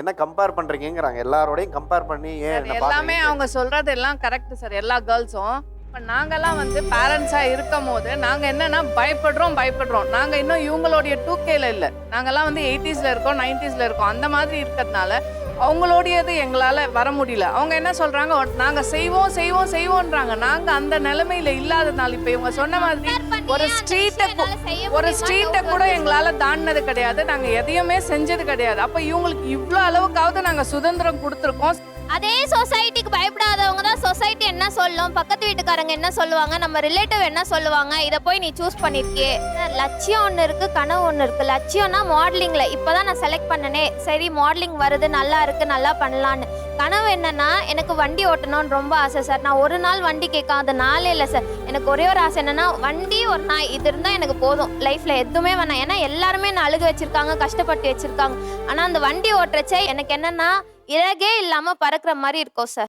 என்ன கம்பேர் பண்றீங்கங்கறாங்க. எல்லாரோடையும் கம்பேர் பண்ணி ஏன் எல்லாமே? அவங்க சொல்றது எல்லாம் கரெக்ட் சார். எல்லா கேர்ள்ஸும் இப்போ நாங்கெல்லாம் வந்து பேரண்ட்ஸாக இருக்கும் போது நாங்கள் என்னன்னா பயப்படுறோம் பயப்படுறோம். நாங்கள் இன்னும் இவங்களுடைய டூ கேல இல்லை. நாங்கெல்லாம் வந்து எயிட்டிஸில் இருக்கோம் நைன்டிஸில் இருக்கோம். அந்த மாதிரி இருக்கிறதுனால அவங்களுடையது எங்களால் வர முடியல. அவங்க என்ன சொல்கிறாங்க நாங்கள் செய்வோம் செய்வோம் செய்வோன்றாங்க நாங்கள் அந்த நிலைமையில இல்லாதனால இப்போ இவங்க சொன்ன மாதிரி ஒரு ஸ்ட்ரீட்டை ஒரு ஸ்ட்ரீட்டை கூட எங்களால் தாண்டினது கிடையாது. நாங்கள் எதையுமே செஞ்சது கிடையாது. அப்போ இவங்களுக்கு இவ்வளோ அளவுக்காவது நாங்கள் சுதந்திரம் கொடுத்துருக்கோம். அதே சொசைட்டிக்கு சொசைட்டி என்ன சொல்லும்? பக்கத்து வீட்டுக்காரங்க என்ன சொல்லுவாங்க? நம்ம ரிலேட்டிவ் என்ன சொல்லுவாங்க? இதை போய் நீ சூஸ் பண்ணிருக்கியே. லட்சியம் ஒன்று இருக்கு கனவு ஒன்று இருக்கு. லட்சியம்னா மாடலிங்ல இப்போதான் நான் செலக்ட் பண்ணனே. சரி மாடலிங் வருது நல்லா இருக்கு நல்லா பண்ணலான்னு. கனவு என்னன்னா எனக்கு வண்டி ஓட்டணும்னு ரொம்ப ஆசை சார். நான் ஒரு நாள் வண்டி கேட்காத நாளே இல்லை சார். எனக்கு ஒரே ஒரு ஆசை என்னன்னா வண்டி ஒரு நாள் இது இருந்தால் எனக்கு போதும். லைஃப்ல எதுவுமே வேணாம். ஏன்னா எல்லாருமே நான் அழுக வச்சிருக்காங்க கஷ்டப்பட்டு வச்சிருக்காங்க. ஆனால் அந்த வண்டி ஓட்டுறச்சே எனக்கு என்னன்னா இறகே இல்லாமல் பறக்கிற மாதிரி இருக்கும் சார்.